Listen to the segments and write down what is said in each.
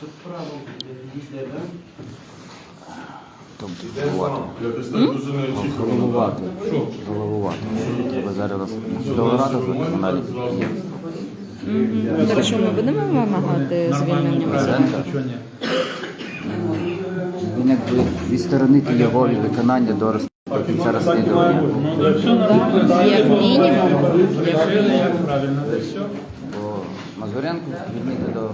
Це справа йде. Тобто головувати. Головувати. Головувати. Ви зараз Колорадо за каналі є. До речі, ми будемо вимагати звільнення Мазуренка? Він якби відсторонити його від виконання до кінця розслідування. Як мінімум. Правильно, це все. Бо Мазуренко звільнити до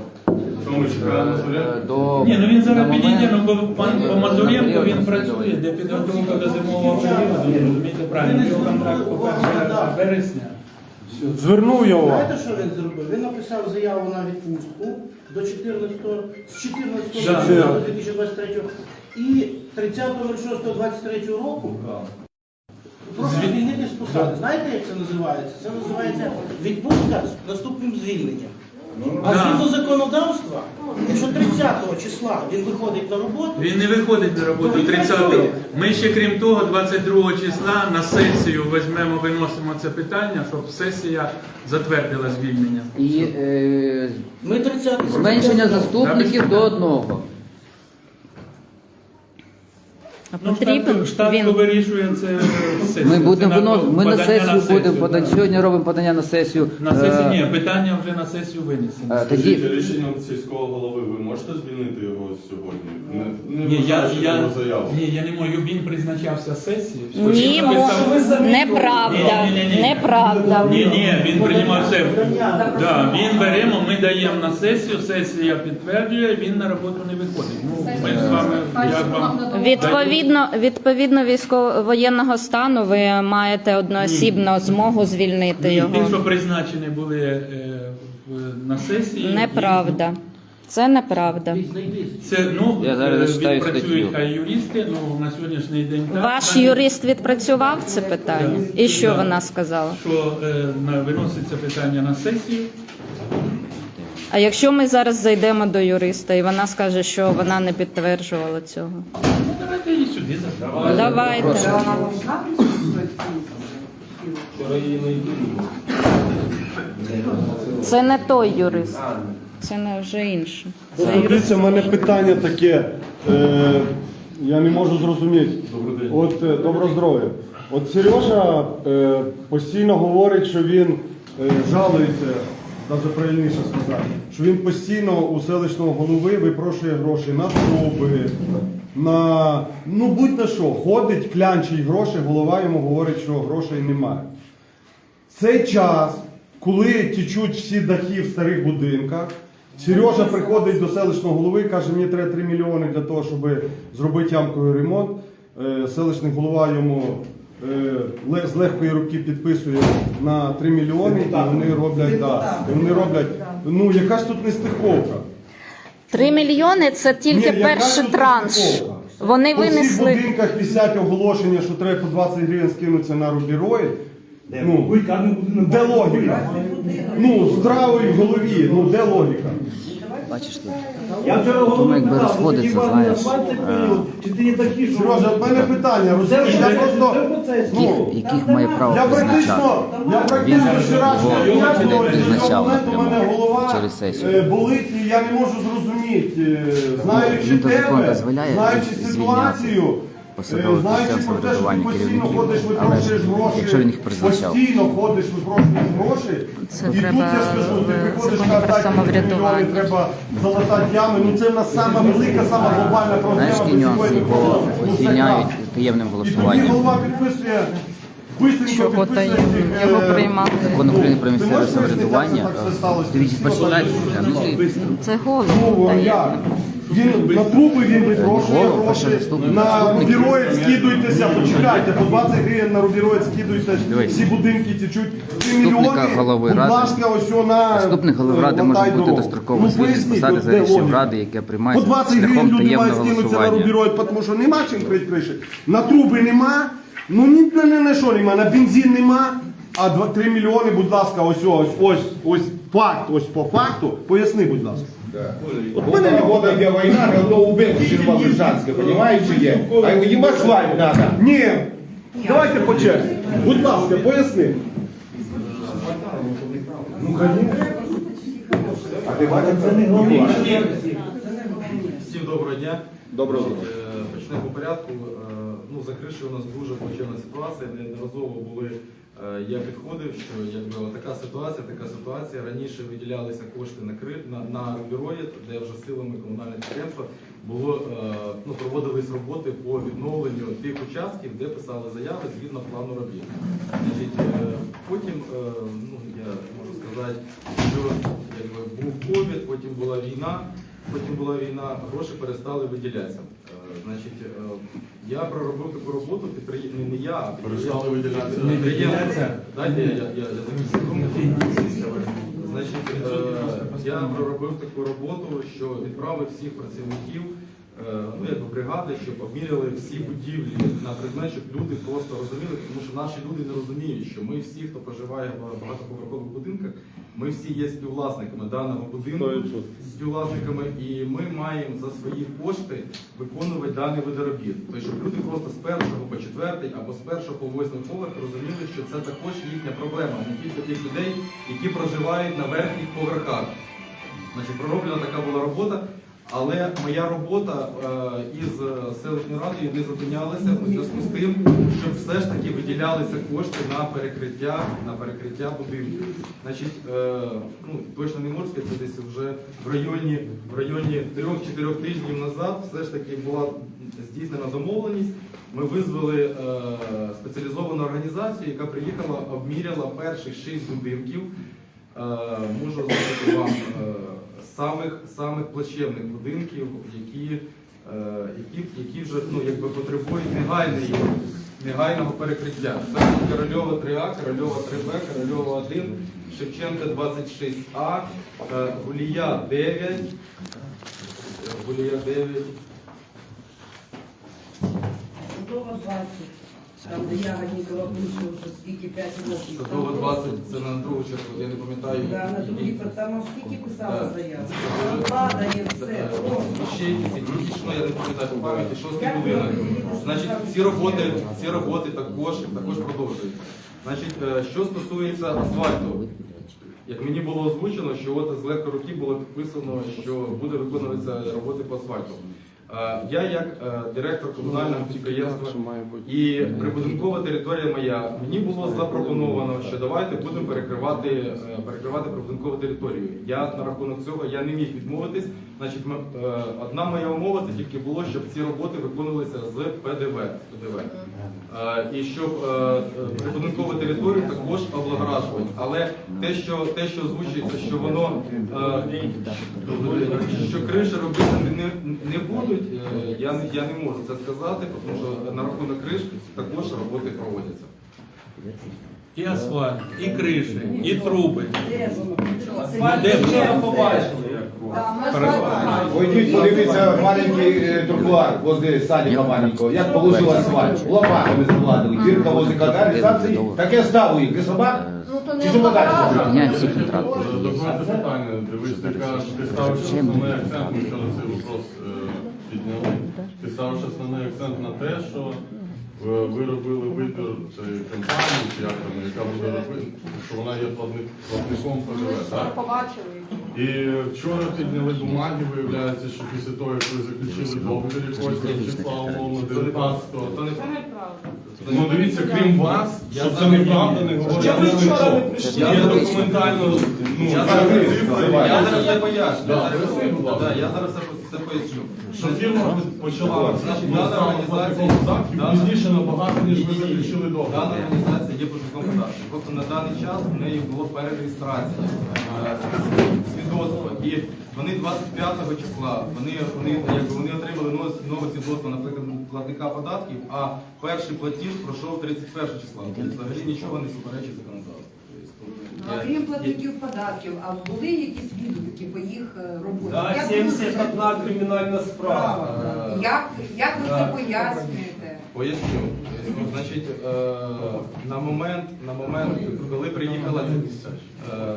до Ні, ну він зараз на підійде, момент- ну бо пан по на Мазуренко він працює, де підготовка до зимового періоду, розумієте правильно, його контракт по 1 вересня. Звернув я увагу. Знаєте, що він зробив? Він написав заяву на відпустку до 14 з 14 Да. лютого 2023 і 30.06.23 року прошу звільнити з посади. Знаєте, як це називається? Це називається відпустка з наступним звільненням. А Да. згідно законодавства, якщо 30 числа він виходить на роботу, Він не виходить на роботу Ну, 30-го. працює. Ми ще крім того, 22 числа на сесію візьмемо, виносимо це питання, щоб сесія затвердила звільнення. І е, ми 30 зменшення заступників до одного. А Ну, потрібен штат- штат він вирішує це сесія. Ми Це будемо на воно, ми на сесію будемо подати. Сьогодні робимо подання на сесію. На сесію, Е, ні, питання вже на сесію винесено. е, Тоді Тоді рішенням сільського голови ви можете звільнити його сьогодні? Не, не Ні, я, вважаючи я, його заяву. ні, я не можу, він призначався сесією. ні, мо- неправда, неправда. Ні, ні, він приймав все. Да, він беремо, ми даємо на сесію, сесія підтверджує, він на роботу не виходить. Ну, ми з вами, як вам... Відповідно, відповідно військово-воєнного стану ви маєте одноосібно змогу звільнити Ні, ті, його. що призначені були е, в- на сесії. Неправда. Це неправда. Це, ну, Я зараз е, відпрацюють статтю. хай юристи, ну, на сьогоднішній день так. Ваш Так, юрист відпрацював це питання? І що Да. вона сказала? Що е, на- виноситься питання на сесію, А якщо ми зараз зайдемо до юриста і вона скаже, що вона не підтверджувала цього? ну давайте її сюди заберемо. Давайте. Це не той юрист, це не вже інший. Це. Дивіться, в мене питання таке. Е, я не можу зрозуміти. Добрий день. От е, добро здоров'я. От Сережа е, постійно говорить, що він е, жалується, навіть правильніше сказати, що він постійно у селищного голови випрошує гроші на труби, на ну будь-на що, ходить, клянчить гроші, голова йому говорить, що грошей немає. Цей час, коли тічуть всі дахи в старих будинках, Сережа приходить до селищного голови каже, мені треба 3 мільйони для того, щоб зробити ямковий ремонт. Е, Селищний голова йому з легкої руки підписує на 3 мільйони, і вони роблять, да, і вони роблять, ну якась тут нестиковка. Три мільйони це тільки Ні, перший тут транш. нестиковка? Вони По всіх винесли. будинках висять оголошення, що треба по 20 гривень скинутися на рубіроїд. Ну, де логіка? Ну, здравий в голові, ну де логіка? Бачиш тут. Вчора Тому якби розходиться, знаєш, не період, чи ти є такі, що... Сережа, в мене питання, розумієш, я просто, ну, Яких, яких має право я призначати. практично, я Він практично вчорашнього його не призначав момент у мене напряму голова через сесію. е, болить, і я не можу зрозуміти, е, знаючи Він тебе, дозволяє знаючи звільняти ситуацію, посадових е, що ти самоврядування постійно керівників, ходиш, але випрошуєш гроші, якщо він їх призначав. постійно ходиш, випрошуєш гроші, Це і тут треба я скажу, ти приходиш, кажеш, про «Дайте мені самоврядування». мільйони, треба залатати ями, ну це в нас сама велика, сама глобальна проблема. Знаєш, які нюанси його Ну, звільняють таємним І тоді голосуванням. голова підписує, бистренько Чого підписує таємним? цих, Його е, приймали. Закон України про Ти місцеве можеш самоврядування. як це так все сталося? Дивіться, почитайте, глянути. Це голос. Ну, як? Він на труби він випрошує гроші, на рубіроїд скидуйтеся, почекайте, по 20 гривень на рубіроїд скидуйте, всі будинки течуть. 3 Заступника мільйони, голови будь ради. ласка, ось на Заступник голови е, ради може бути достроково Ну, звільнений з посади за рішенням ради, яке По 20 гривень шляхом люди таємного мають скинутися на голосування. рубіроїд, тому що нема чим крити криші. На труби нема, ну ні на, на, на що нема, на бензин нема, а 2, 3 мільйони, будь ласка, ось ось, ось, ось факт, ось по факту, поясни, будь ласка. Вот мене года где война, равно убегу Червоноградска, понимаете, где? А его свалить надо. Ні, давайте по черзі. Будь ласка, поясни. Ну, конечно. А ти бачиш, це не голова. дня. Доброго Значить, е, Почнемо по порядку. Е, Ну, за кришею у нас дуже плачевна ситуація. Неодноразово були. Е, Я підходив, що якби така ситуація, така ситуація. Раніше виділялися кошти на кри на, на бюроїд, де вже силами комунального підприємства було е, ну, проводились роботи по відновленню тих участків, де писали заяви згідно плану робіт. Значить, е, потім, ну я можу сказати, що якби був ковід, потім була війна. Потім була війна, гроші перестали виділятися. Е, Значить, е, я проробив таку роботу, підприєм... не, не я, а Перестали. Підприємство. Дайте я, я, я, закінчу. Значить, е, я проробив таку роботу, що відправив всіх працівників ну, якби бригади, щоб обміряли всі будівлі на предмет, щоб люди просто розуміли, тому що наші люди не розуміють, що ми всі, хто проживає в багатоповерхових будинках, ми всі є співвласниками даного будинку, співвласниками, і ми маємо за свої кошти виконувати даний вид робіт. Тобто, щоб люди просто з першого по четвертий або з першого по восьмий поверх розуміли, що це також їхня проблема, не тільки тих людей, які проживають на верхніх поверхах. Значить, пророблена така була робота, але моя робота е, із е, селищною радою не зупинялася у зв'язку з тим, щоб все ж таки виділялися кошти на перекриття, на перекриття будинків. Значить, е, ну, точно не можу сказати, це десь вже в районі, в районі 3-4 тижнів назад все ж таки була здійснена домовленість. Ми визвали спеціалізовану організацію, яка приїхала, обміряла перші шість будинків. Можу озвучити вам самих, самих плачевних будинків, які, е, які, які вже ну, якби потребують негайної, негайного перекриття. Це Корольова 3А, Корольова 3Б, Корольова 1, Шевченка 26А, е, Гулія 9, е, Гулія 9, Судова 20. Там, де ягодникова вийшов, що скільки 5 років. Садова 20, це на другу чергу, я не пам'ятаю. Да, на другій, там скільки писала Так. заяву. Падає все. Ще фізично, я не пам'ятаю по пам'яті, шостий Як ви будинок. розумієте, що Значить, там ці роботи, ці роботи також, також продовжують. Значить, е, що стосується асфальту, як мені було озвучено, що от з легкої руки було підписано, що буде виконуватися роботи по асфальту. Е, Я як е, директор комунального підприємства і прибудинкова територія моя, мені було запропоновано, що давайте будемо перекривати, е, перекривати прибудинкову територію. Я на рахунок цього я не міг відмовитись. Значить, ми- одна моя умова це тільки було, щоб ці роботи виконувалися з ПДВ. Е, І щоб е, прибудинкову територію також облагоражувати. Але те, що те, що озвучується, що воно е, що криші робити не, не будуть, я, не- я не можу це сказати, тому що на рахунок криш також роботи проводяться. І асфальт, і криші, і труби. Де воно? Побачили? Пойдіть, подивіться маленький е, тротуар возле садика маленького. Як положив асфальт? Лопатами закладили. Дірка возле каналізації. Таке ставу їх. Для собак? Чи що далі? Підняти всі контракти. Питання. Дивись, ти кажеш, ти ставиш основний акцент, ми вчора цей вопрос е, підняли. Ти ставиш основний акцент на те, що е, ви робили вибір цієї компанії, чи як там, яка буде робити, що вона є платник- платником ПДВ, так? І вчора підняли бумаги, виявляється, що після того, як ви заключили договір якогось там числа, умовно, 19-го, То не Ну дивіться, крім вас, Я що це неправда, не говорить Я документально, ну, Я зараз зараз, цифри, я я зараз все поясню. Я зараз- все поясню. Що фірма почала ну, організація- пізніше набагато, ніж ви заключили Дана організація є платником податків. Тобто на даний час в неї було перереєстрація е, свідоцтва. І вони 25 числа вони, вони, якби, вони отримали нове, нове свідоцтво, наприклад, платника податків, а перший платіж пройшов 31 числа. Тобто Взагалі нічого не суперечить законодавству. А крім платників податків, а були якісь відгуки по їх е, роботі? Да, Як 71 кримінальна справа. Справа. Як, як ви це пояснюєте? Поясню. Поясню. Значить, е, на момент, на момент, коли приїхала е,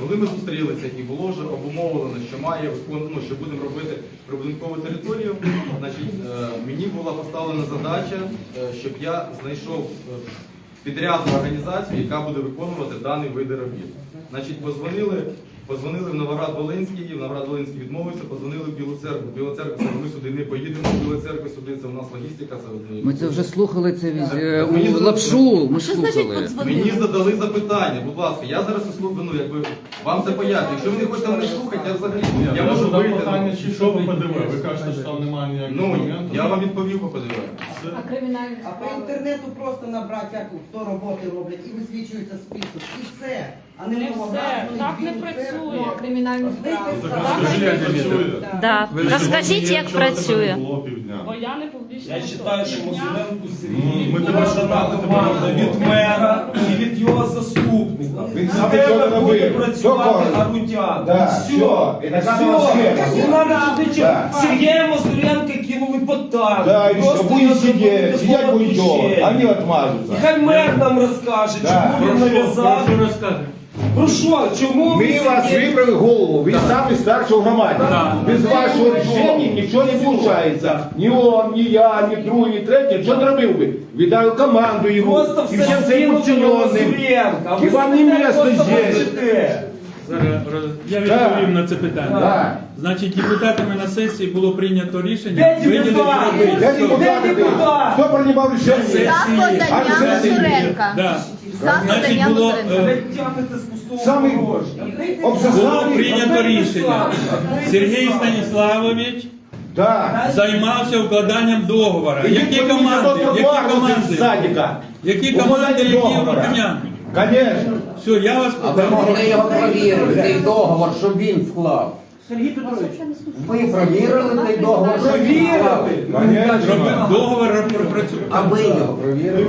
коли ми зустрілися і було вже обумовлено, що має ну, що будемо робити прибудинкову територію, значить, е, мені була поставлена задача, е, щоб я знайшов е, підрядну організацію, яка буде виконувати даний вид робіт. Значить, позвонили Позвонили в Новоград Волинський, в Новоград Волинський відмовився, позвонили в Білу церкву. Біла церква ми сюди не поїдемо, в Білу церкву сюди, це у нас логістика, це. Ми це вже слухали це від е, Мені у лапшу. Ми слухали. Мені задали запитання, будь ласка, я зараз услухаю, ну якби вам це поясню. Якщо ви не хочете мене слухати, я взагалі я Я можу вийти. питання, ну, чи що ви ПДВ? Ви кажете, що там немає ніяких Ну, моментів. я вам відповів по ПДВ. А по інтернету просто набрати, як хто роботи роблять, і висвічується список, і все. А не все, так не працює працює. Да. Розкажіть, як працює. Бо я не публічна Я вважаю, що. Ну, Сергій ми тебе дана команда від мера і від його заступника. Він сам тебе буде працювати? Арутян. Все. Не. Сергія Мозиленка кинули под танк. Да, зробили сидеть слово будем, «отпущення». они отмажутся. Нехай мер нам розкаже, Да. чому він Про нав'язав. що розкаже? Про що? Чому ви Мы вас сидите? выбрали голову, вы самый старший в громаде. Да. Без вашего решения ничего не получается. Ни он, ни я, ни другой, ни третий. Что зробив би? Віддаю команду ему Просто и все всем своим скинули на подчиненным. Мозиленка. а ви І вам не сидите, місто просто здесь. Зараз роз- я відповім на це питання. Значить, депутатами на сесії було прийнято рішення Де виділити депутати? Де депутат? Хто приймав рішення? сесії. А сесії? Да. За Значить, подання було, Мозиленка. е, Ви тягнете з пустого Самий- порожня. було прийнято рішення. Сергій Станіславович Да. займався укладанням договора. Які команди? Які команди? Які команди, які договора. Конечно. Все, я вас А ви могли його провірити, цей договор, що він вклав. Сергій Петрович, Ви провірили цей договор, що він вклав? Робив- договор пропрацював. А ви його провірили?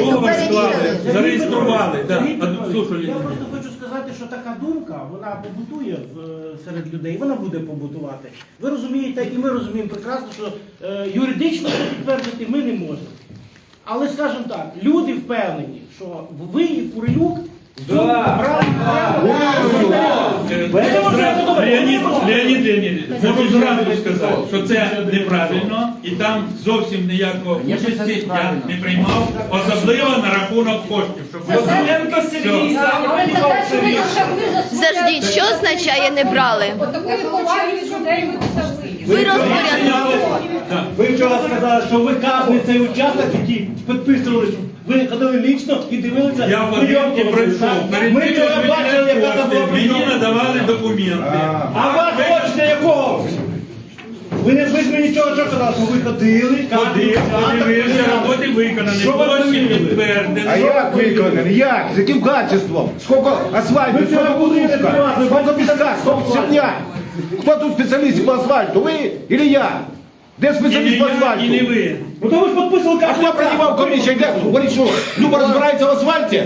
Договор склали, зареєстрували. Да. Сергій А, Петрович, Слушаю, я просто хочу сказати, що така думка, вона побутує в, е, серед людей, вона буде побутувати. Ви розумієте, і ми розуміємо прекрасно, що е, юридично це підтвердити ми не можемо. Але скажімо так, люди впевнені, що ви і Курилюк. Леонід, Леонідович, можу зразу сказати, що це неправильно і там зовсім ніякого участі я не приймав, особливо на рахунок коштів. Заждіть, що означає не брали? Отакої людей Ви розпорядили. Так. Ви вчора сказали, що ви кожен цей участок, який підписували, що ви ходили лічно і дивилися. Я в Авдіївці пройшов. Ми вчора бачили, яка там була мені надавали документи. А вас хочете якого? Ви не ви ж мені нічого що сказали, що ви ходили, Ходив, подивився, роботи виконані, Що ви площі. А як виконаний? Як? З яким качеством? Сколько асфальту, Ми вчора сколько були, пуска, відкривали, сколько щебня? Кто тут специалист по асфальту? Вы или я? Де спеціаліст по асфальту? і не ви. Ну то ви ж підписували А хто приймав комісію? Де? Говорить, що Люба розбирається в асфальті?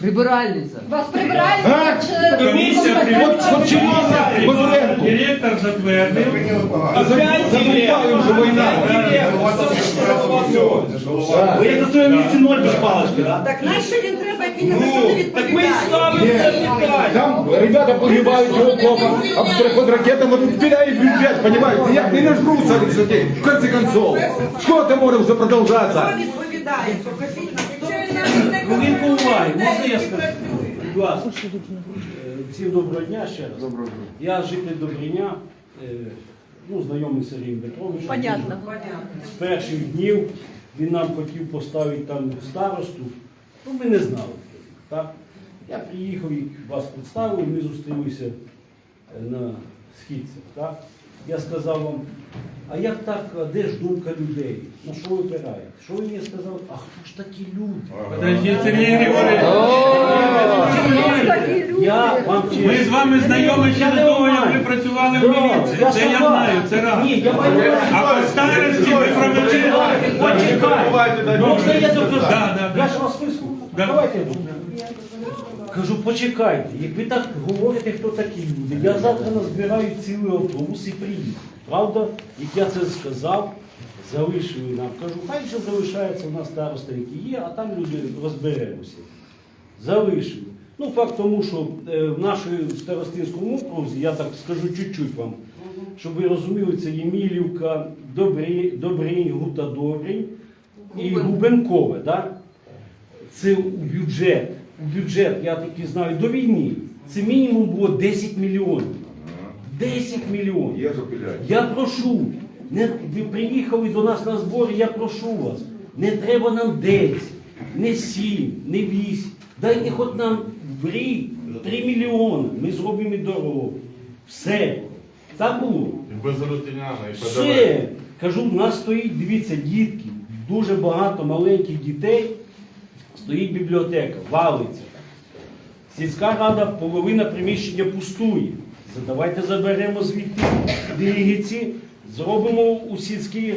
Прибиральниця. Вас прибирають А? Комісія От, от чиновник Мозоленко. Директор затвердив. Їм, що війна. Ви на своєму місці ноль без палички, так? Так нащо він треба, за що не Так ми і відповідає? ставимо це питання. Там ребята погибают его дома, а под ракетами тут пиляют бюджет, понимаете? Як не від людей, в конце концов. Сколько це може вже продовжатися? Хто відповідає? Покажіть нам, хто Хвилинку уваги, можна я скажу? Будь ласка. Е, Всім доброго дня ще раз. Доброго дня. Я житель Добріня, е, ну, знайомий з Сергієм Петровичем. Понятно. З перших днів він нам хотів поставити там старосту. Ну, ми не знали. Так? Я приїхав і вас представив, ми зустрілися е, на східцях. Так? Я сказав вам, а як так, а де ж думка людей? На що ви опираєте? Що ви мені сказали? А хто ж такі люди? Подожди, Сергій Григорович. Я вам Ми з вами знайомі ще до того, як ви працювали в міліції. Це я знаю, це раз. Ні, я пам'ятаю. А по старості ви провели. Почекай. Можна я докажу? Да, да, да. Я ж вас вислухав. Давайте я докажу. Кажу, почекайте, як ви так говорите, хто такі люди, я завтра назбираю цілий автобус і приїду. Правда, як я це сказав, залишили нам. Кажу, хай вже залишається у нас староста, які є, а там люди розберемося. Залишили. Ну, факт тому, що е, в нашому старостинському окрузі, я так скажу чуть-чуть вам, щоб ви розуміли, це Ємілівка, Добринь, Гута Добринь і Губенкове. Да? Це у бюджет бюджет, я таки знаю, до війни, це мінімум було 10 мільйонів. 10 мільйонів. Є запиляють. Я прошу, не, ви приїхали до нас на збори, я прошу вас, не треба нам 10, не 7, не 8. Дайте хоч нам в рік 3 мільйони, ми зробимо і дорогу. Все. Так було. І без рутиняна, і ПДВ. Все. Кажу, в нас стоїть, дивіться, дітки, дуже багато маленьких дітей. Стоїть бібліотека, валиться. Сільська рада, половина приміщення пустує. Давайте заберемо звідти дирігіці, зробимо у сільській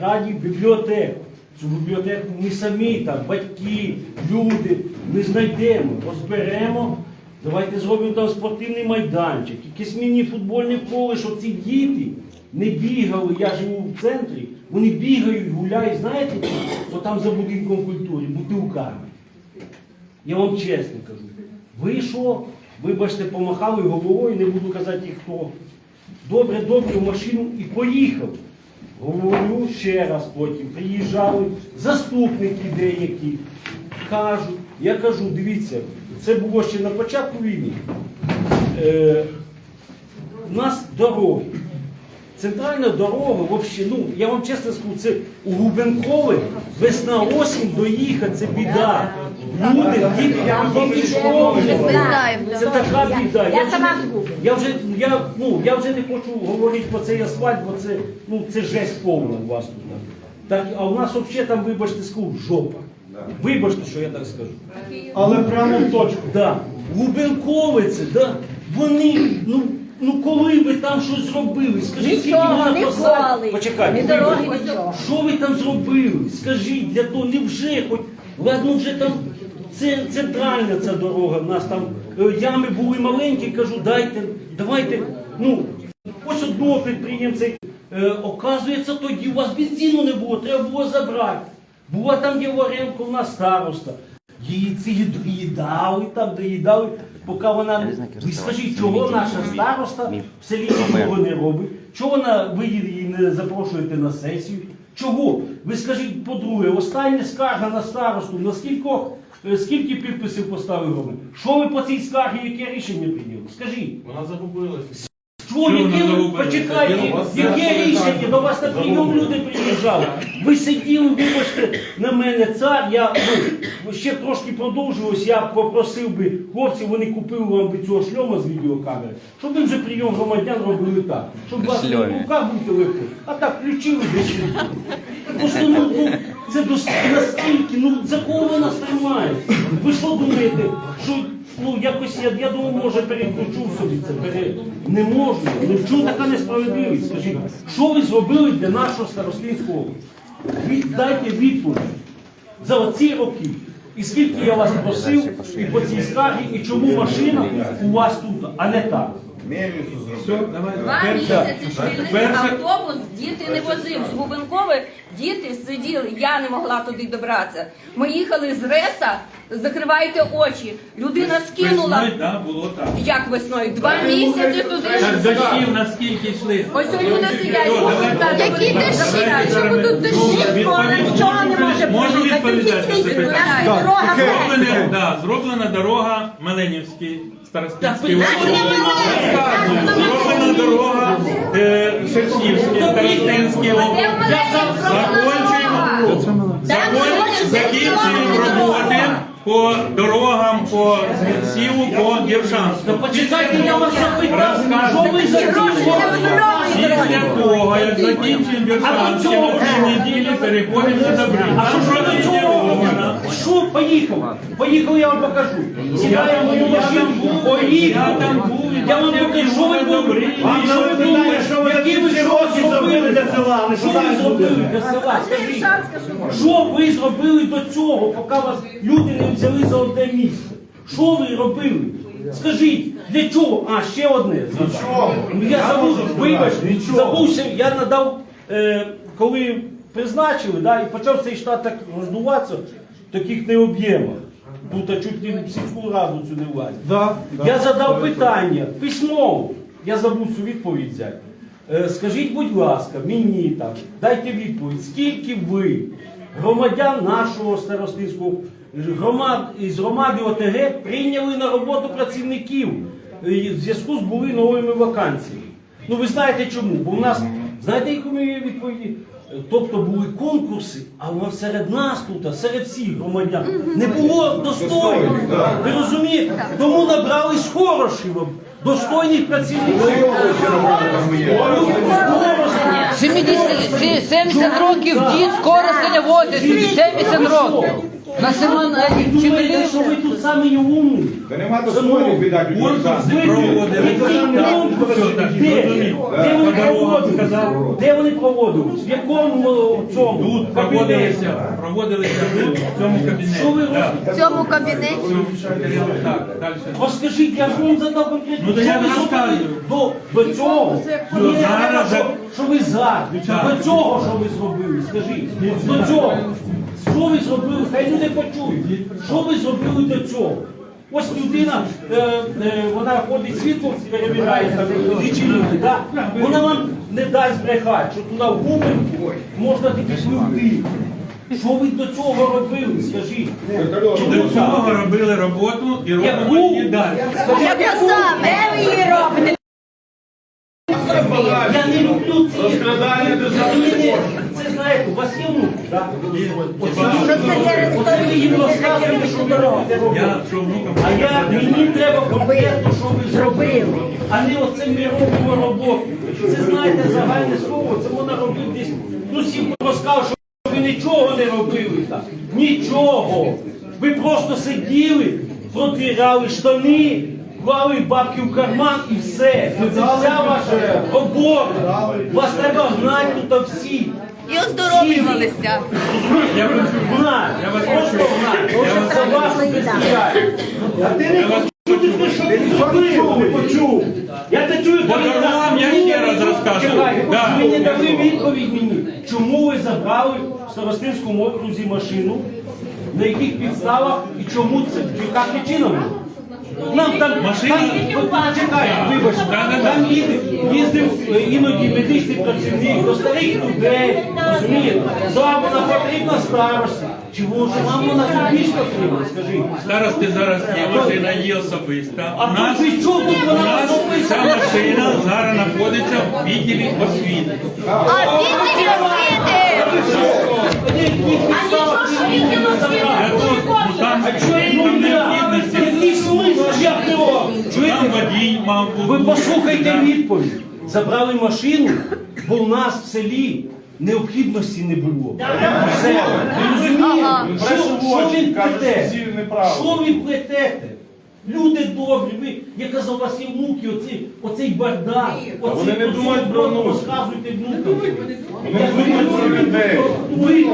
раді бібліотеку. Цю бібліотеку ми самі там, батьки, люди, ми знайдемо, розберемо. Давайте зробимо там спортивний майданчик, якесь міні-футбольне поле, щоб ці діти не бігали. Я живу в центрі, вони бігають, гуляють, знаєте, що там за будинком культури, бутилками. Я вам чесно кажу. Вийшов, вибачте, помахали головою, не буду казати хто. Добре, добре, в машину і поїхав. Говорю ще раз потім. Приїжджали заступники деякі. Кажуть, я кажу, дивіться, це було ще на початку війни. Е, у нас дороги. Центральна дорога, вообще, ну, я вам чесно скажу, це у Губенкове весна осінь доїхати, це біда. Люди, діти, діти школи. Це така біда. Я сама я вже, я, ну, я вже не хочу говорити про цей асфальт, бо це, ну, це жесть повна у вас тут. Так, а у нас взагалі там, вибачте, скажу, жопа. Вибачте, що я так скажу. Але прямо в точку. Да. Губенковиці, да. Вони, ну, ну коли ви там щось зробили? Скажіть, скільки Нічого, можна не посадити? вклали. Почекайте. Дороги, вибачте. нічого. Що ви там зробили? Скажіть, для того, не вже хоч, ладно, вже там це центральна ця дорога, в нас там е, ями були маленькі, кажу, дайте, давайте, ну, ось одного підприємця, е, оказується, тоді у вас бензину не було, треба було забрати. Була там Єворенко, у нас староста. Її ці доїдали там, доїдали, поки вона. Ви скажіть, чого наша староста в селі нічого не робить? Чого вона, ви її не запрошуєте на сесію? Чого? Ви скажіть, по-друге, остання скарга на старосту, на скількох, е, скільки підписів поставили громадян? Що ви по цій скаргі, яке рішення прийняли? Скажіть. Вона загубилася. Що, яке почекайте, яке рішення? До вас на прийом люди приїжджали. Ви сиділи, вибачте, на мене цар, я ну, ще трошки продовжувалось, я попросив би хлопців, вони купили вам би цього шльома з відеокамери, щоб ви вже прийом громадян робили так. Щоб у вас не в руках був телефон, а так включили десь. Просто ну, ну, це настільки, ну за кого ви нас тримаєте? Ви що думаєте, що ну якось я, я думаю, може переключу собі це пере... не можна. Ну чому така несправедливість? Скажіть, що ви зробили для нашого старостинського? Від, дайте відповідь за оці роки. І скільки я вас просив, і по цій скаргі, і чому машина у вас тут, а не так. Два місяці шкільний автобус діти не возив. З Губенкови діти сиділи, я не могла туди добратися. Ми їхали з Реса, закривайте очі. Людина скинула. Весною, да, було так. Як весною? Два місяці туди. Так дощів наскільки йшли. Ось ось люди сидять. Що, давайте- Які дощі? Чому тут дощі? Відповідь- Нічого не може Можу відповідати на це питання? Дорога Зроблена, да, зроблена дорога Меленівський, Старостинський Так, Закінчуємо, закінчуємо. роботи по дорогам, по Сіву, по Євшанську. почекайте, я вас запитав, що ви за Після того, як закінчимо Віршанське, на цій неділі переходимо на Добрин. А що до цього? Що, поїхали? Поїхали, я вам покажу. Сідає в мою машину, Я вам покажу, що ви були. Вам Що ви думаєте, питання, що ви які ви роки зробили для села, а не Що що ви далі зробили для села? Скажіть. Що ви зробили до цього, поки вас люди не взяли за одне місце? Що ви робили? Скажіть, для чого? А, ще одне. Нічого. Ну, я забув, можу сказати, вибач, нічого. забувся, я надав, е, коли призначили, да, і почав цей штат так роздуватися в таких не об'ємах. Тут а чуть не в сільську раду цю не влазить. Да, да. Я задав питання письмово. Я забув цю відповідь взяти. Е, Скажіть, будь ласка, мені там, дайте відповідь, скільки ви, громадян нашого старостинського громад, із громади ОТГ прийняли на роботу працівників е, в зв'язку з були новими вакансіями. Ну ви знаєте чому? Бо в нас, знаєте, яку ми відповіді? Тобто були конкурси, але серед нас тут, серед всіх громадян, не було достойних. Ви розумієте? Тому набрали з хороших, достойних працівників. 70, 70 років дід скоро не возить, 70 років. На Симон Ви думаєте, що ви тут самі умні? Та нема проводили. Який Так, конкурс? все, так, Де? вони проводили? сказав. Де вони проводили? В якому цьому? Тут проводилися, проводилися тут, в цьому кабінеті. Що ви робите? в цьому кабінеті. Так, далі. Розкажіть, я ж вам задав конкретно. Ну, то що я ви не розказую. до, до цього? Зараз що, за- ви за? До цього, що ви зробили? Скажіть. До цього. Що ви зробили? Хай люди почують. Що ви зробили до цього? Ось людина, е, е, вона ходить світло, перевіряє там лічильники, да? вона вам не дасть брехати, що туди в Губинку можна тільки пливти. Що ви до цього робили, скажіть? До цього робили роботу і робимо Яку? її далі. Яке саме? Де ви її робите? Я не люблю ці Розкрадання державної Це знаєте, у вас є внук, так? Оце ви їм розказуєте, що ви робите. А я, мені треба конкретно, що ви зробили, а не оце ми робимо роботу. Це знаєте загальне слово, це можна робити десь. Ну всім розказав, що ви нічого не робили так. Нічого. Ви просто сиділи, протирали штани, клали бабки в карман і все. Це вся ваша робота. Вас треба гнати тут всі. І оздоровлювалися. Я вас Гнать. Я вас почув. Я вас ти не почув. Я не чую, дорогам я ще раз розкажу. Ви не дали відповідь мені. Чому ви забрали в Старостинському окрузі машину? На яких підставах і чому це? Яка причина була? Нам там Машина- там, чекай, вибачте, там їздив, їздив е, іноді медичний працівник до старих людей, розумієте? Да, вона потрібна старості. Чи може нам вона тут більш потрібна, скажіть? Старости зараз є машина є особиста. А У нас, при чому тут у вона нас особиста? ця машина зараз знаходиться в відділі освіти. А відділі освіти! Я тут, ну, там, там Ви послухайте відповідь. Забрали машину, бо в нас в селі необхідності не було. Все. Ви розумієте? Що, що він плете? Що ви плетете? Люди добрі, ви, я казав, у вас є внуки, оцей, оцей бардак, оцей, вони не думають про внуків. розказуйте внукам. Вони думають про людей. Ви, ви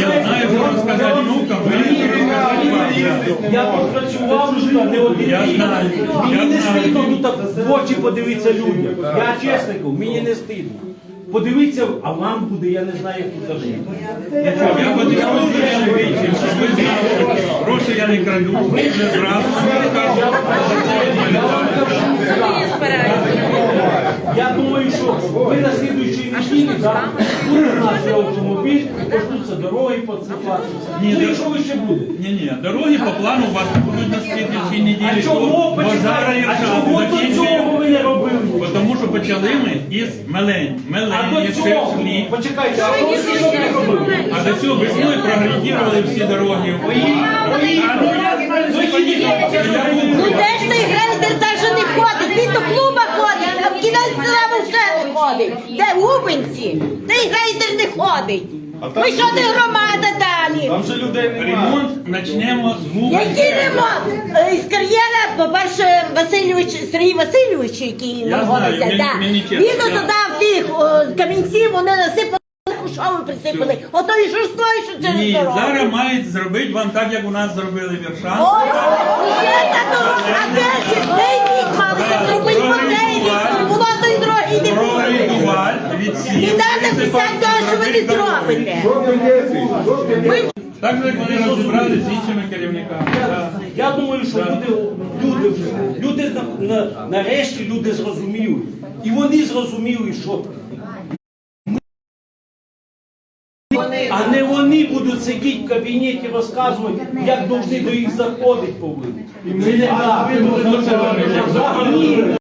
Я знаю, що розказати внукам, ви не розказати вам. Я тут працював тут не один Я рік. знаю, Мені я не знаю. стидно тут в очі подивитися людям. Я чесно кажу, мені не стидно. Подивіться, а вам буде, я не знаю, як тут жити. Я подивився, я вичив, щоб ви. Гроші я не краду, ви вже зразу Я думаю, що ви на слідуючій неділі да, буде наш автомобіль, почнуться дороги підсипатися. Ні, Ну, да- і що ви ще буде? Ні, ні, дороги по плану у вас будуть на слідчій неділі. А чого бо зараз почекайте? А чого до цього ви не робили? Бо Тому що почали ми із Мелень. А Мелень, до цього, Шершлі. почекайте, а що ви що ви робили? А до цього весною прогредували всі дороги. А, ну, я- Ну де ж той грейдер даже не ходить? Він до клуба ходить, а в кінець села вже не ходить. Де Губинці? Той грейдер не ходить. Ви що не громада далі? Там же людей немає. Ремонт почнемо з губи. Який ремонт? Е, З кар'єра, по-перше, Васильович, Сергій Васильович, який Я знаходиться, знаю, да. мені чесно, він я- додав тих о, камінців, вони насипали, що ви присипали. Ото і що через Ні, дорогу. зараз мають зробити вам так, як у нас зробили віршан. Ой, ще та дорога, а де ці? Де їх мали зробити моделі? Було дороги і не. Не треба писати того, що ви не зробите. Так же, як вони розібрали з іншими керівниками. Так. Я думаю, що люди, люди, вже- люди на, на, нарешті люди зрозуміли. І вони зрозуміли, що А не вони будуть сидіти в кабінеті розказувати, як повинні до їх заходити повинні. Це не так. Ні,